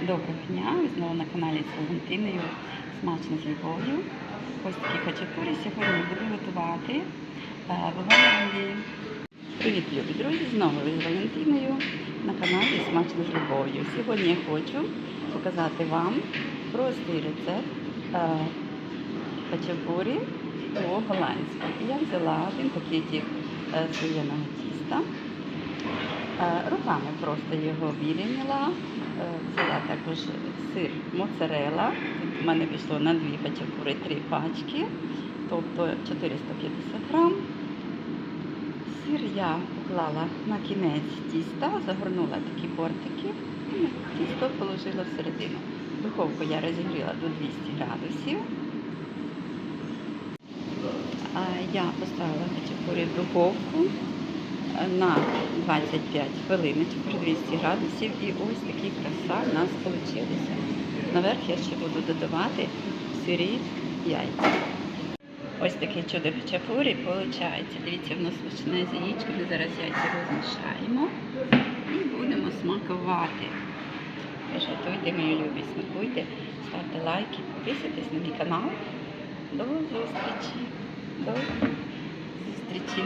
Доброго дня! Ви знову на каналі з Валентиною. Смачно з любов'ю. Ось такі хачапурі сьогодні буду готувати е, в Голландії. Привіт, любі друзі! Знову ви з Валентиною на каналі Смачно з любов'ю. Сьогодні я хочу показати вам простий рецепт е, хачапурі по-голландськи. Я взяла один пакетик е, тіста. Руками просто його вирівняла. Е, Взяла також сир моцарела. В мене пішло на дві хачапури три пачки, тобто 450 грам. Сир я поклала на кінець тіста, загорнула такі бортики і тісто положила всередину. Духовку я розігріла до 200 градусів. Я поставила хачапурі в духовку на 25 хвилиночок при 200 градусів. І ось такі краса в нас вийшли. Наверх я ще буду додавати сирі яйця. Ось таке чудо хачапурі виходить. Дивіться, в нас смачне з яєчками. Зараз яйця розмішаємо і будемо смакувати. Тож мої любі, смакуйте, ставте лайки, підписуйтесь на мій канал. До зустрічі. До зустрічі.